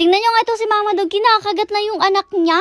tingnan nyo nga ito si Mama Dog, kinakagat na yung anak niya.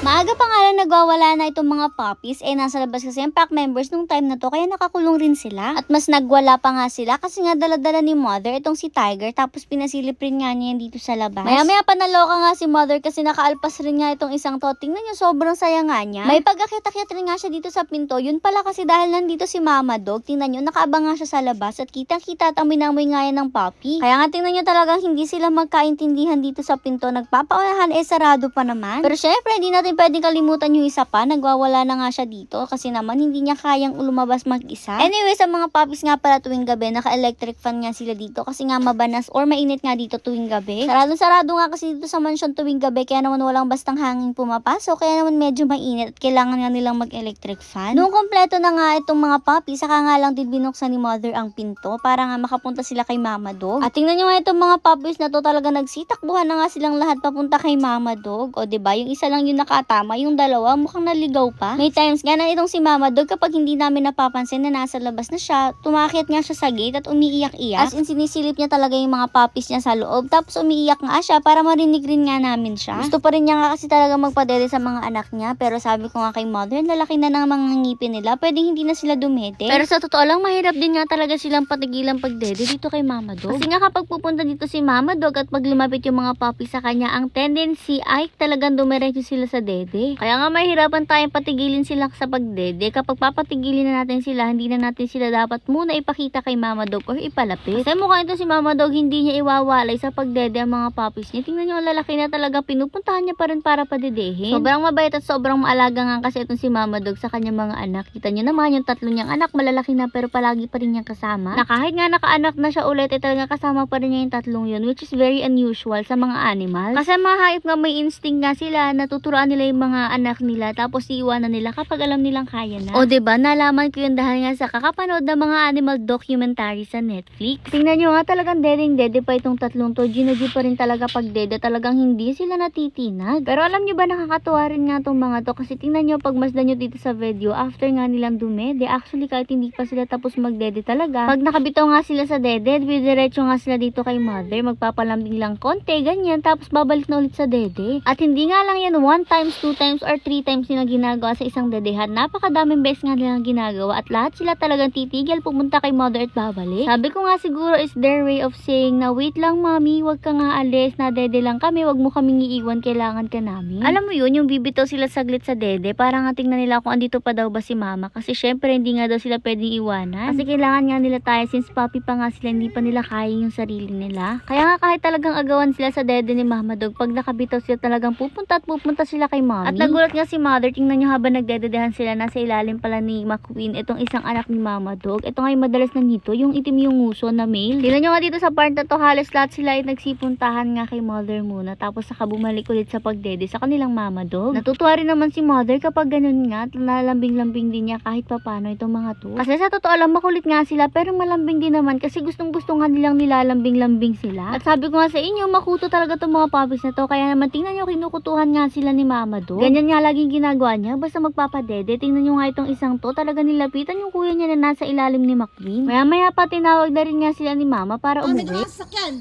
Maaga pa nga lang nagwawala na itong mga puppies, eh nasa labas kasi yung pack members nung time na to, kaya nakakulong rin sila. At mas nagwala pa nga sila kasi nga daladala ni Mother itong si Tiger, tapos pinasilip rin nga niya dito sa labas. Maya maya pa naloka nga si Mother kasi nakaalpas rin nga itong isang to. Tingnan nyo, sobrang saya nga niya. May pagkakit-akit rin nga siya dito sa pinto. Yun pala kasi dahil nandito si Mama Dog, tingnan nyo, nakaabang nga siya sa labas at kitang-kita at amoy-amoy nga yan ng puppy. Kaya nga tingnan nyo talagang hindi sila magkaintindihan dito sa pinto. Nagpapaunahan eh sarado pa naman. Pero syempre, hindi natin pwedeng kalimutan yung isa pa. Nagwawala na nga siya dito kasi naman hindi niya kayang lumabas mag-isa. Anyway, sa mga puppies nga pala tuwing gabi, naka-electric fan nga sila dito kasi nga mabanas or mainit nga dito tuwing gabi. Sarado-sarado nga kasi dito sa mansion tuwing gabi kaya naman walang bastang hangin pumapasok kaya naman medyo mainit at kailangan nga nilang mag-electric fan. Nung kompleto na nga itong mga puppies, saka nga lang din binuksan ni mother ang pinto para nga makapunta sila kay mama dog. At tingnan nyo nga itong mga puppies na to talaga nagsitakbuhan na nga silang lahat papunta kay mama dog. O ba yung isa lang yung nakatama, yung dalawa mukhang naligaw pa. May times nga na itong si mama dog kapag hindi namin napapansin na nasa labas na siya, tumakit nga siya sa gate at umiiyak-iyak. As in sinisilip niya talaga yung mga puppies niya sa loob tapos umiiyak nga siya para marinig rin nga namin siya. Gusto pa rin niya nga kasi talaga magpadede sa mga anak niya pero sabi ko nga kay mother, lalaki na ng mga ngipin nila, pwedeng hindi na sila dumete. Pero sa totoo lang, mahirap din nga talaga silang patigilan pagdede dito kay Mama Dog. Kasi nga kapag pupunta dito si Mama Dog at pag lumapit yung mga puppy sa kanya, ang tendency ay talagang dumiretso sila sa dede. Kaya nga mahirapan tayong patigilin sila sa pagdede. Kapag papatigilin na natin sila, hindi na natin sila dapat muna ipakita kay Mama Dog or ipalapit. Kasi mukha ito si Mama Dog, hindi niya iwawalay sa pagdede ang mga puppies niya. Tingnan niyo ang lalaki na talaga pinupuntahan niya pa rin para padedehin. Sobrang mabait at sobrang maalaga nga kasi itong si Mama Dog sa kanyang mga anak. Kita niyo naman yung tatlo niyang anak, malalaki na pero palagi pa rin niyang kasama. Na kahit nga nakaanak na siya ulit, eh talaga kasama pa rin niya yung tatlong yun, which is very unusual sa mga animals. Kasi mga hayop nga may instinct nga sila, natuturuan nila yung mga anak nila, tapos iiwanan nila kapag alam nilang kaya na. O ba nalaman ko yun dahil nga sa kakapanood ng mga animal documentary sa Netflix. Tingnan niyo nga talagang dedeng dede pa itong tatlong to, ginagi pa rin talaga pag dede, talagang hindi sila natitinag. Pero alam niyo ba nakakatuwa rin nga tong mga to, kasi tingnan niyo pag masdan niyo dito sa video, after nga nilang dumede, actually kahit hindi pa sila tapos magdede talaga, pag nakabitaw nga sila sa dede, diretso nga sila dito kay mother, magpapalambing lang konti, ganyan, tapos babalik na ulit sa dede. At hindi nga lang yan one times, two times, or three times nila ginagawa sa isang dedehan. Napakadaming beses nga nilang ginagawa at lahat sila talagang titigil pumunta kay mother at babalik. Sabi ko nga siguro is their way of saying na wait lang mami, wag ka nga alis, na dede lang kami, wag mo kaming iiwan, kailangan ka namin. Alam mo yun, yung bibitaw sila saglit sa dede, parang nga tingnan nila kung andito pa daw ba si mama kasi syempre hindi nga daw sila pwedeng iwanan. Kasi kailangan nga nila tayo since papi pa nga sila, hindi pa nila kaya yung sarili nila. Kaya nga kahit talagang agawan sila sa dede ni mama dog, pag nakabitaw sila talagang pupunta at pupunta sila kay mommy. At nagulat nga si mother, tingnan nyo habang nagdededehan sila, nasa ilalim pala ni McQueen, itong isang anak ni mama dog. Ito nga yung madalas nandito, yung itim yung nguso na male. Tingnan nyo nga dito sa part na to, halos lahat sila ay nagsipuntahan nga kay mother muna, tapos saka bumalik ulit sa pagdede sa kanilang mama dog. Natutuwa rin naman si mother kapag ganun nga, nalambing-lambing din niya kahit papano itong mga to. Kasi sa totoo lang, makulit nga sila, pero malambing din naman kasi gustong-gusto nga nilang nilalambing-lambing sila. At sabi ko nga sa inyo, makuto talaga itong mga puppies na to, kaya naman tingnan nyo, kinukutuhan nga sila ni mama dog. Ganyan nga laging ginagawa niya, basta magpapadede. Tingnan nyo nga itong isang to, talaga nilapitan yung kuya niya na nasa ilalim ni McQueen. Maya maya pa tinawag na rin nga sila ni mama para Ano umuwi. mga sasakyan?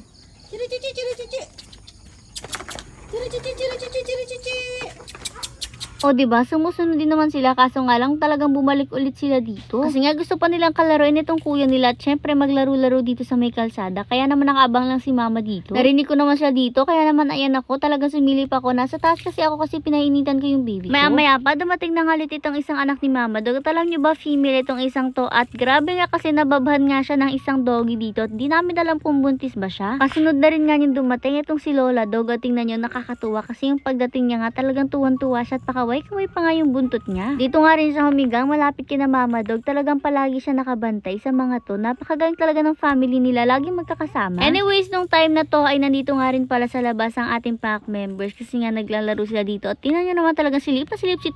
Chiri chichi chiri chichi. Chiri chichi chiri chichi chiri chichi. O, di ba Sumusunod din naman sila kaso nga lang talagang bumalik ulit sila dito. Kasi nga gusto pa nilang kalaroin itong kuya nila at syempre maglaro-laro dito sa may kalsada. Kaya naman nakaabang lang si mama dito. Narinig ko naman siya dito kaya naman ayan ako talagang sumilip ako. Nasa taas kasi ako kasi pinainitan ko yung baby ko. Maya maya pa dumating na nga ulit itong isang anak ni mama. Dog, at alam nyo ba female itong isang to at grabe nga kasi nababhan nga siya ng isang doggy dito. At di namin alam kung buntis ba siya. Kasunod na rin nga yung dumating itong si Lola dog at tingnan nyo nakakatuwa kasi yung pagdating niya nga talagang tuwan-tuwa siya at pakaway-kaway pa nga yung buntot niya. Dito nga rin siya humigang malapit kina mama dog. Talagang palagi siya nakabantay sa mga to. Napakagaling talaga ng family nila. Laging magkakasama. Anyways, nung time na to ay nandito nga rin pala sa labas ang ating pack members kasi nga naglalaro sila dito. At tingnan nyo naman talagang silip na silip si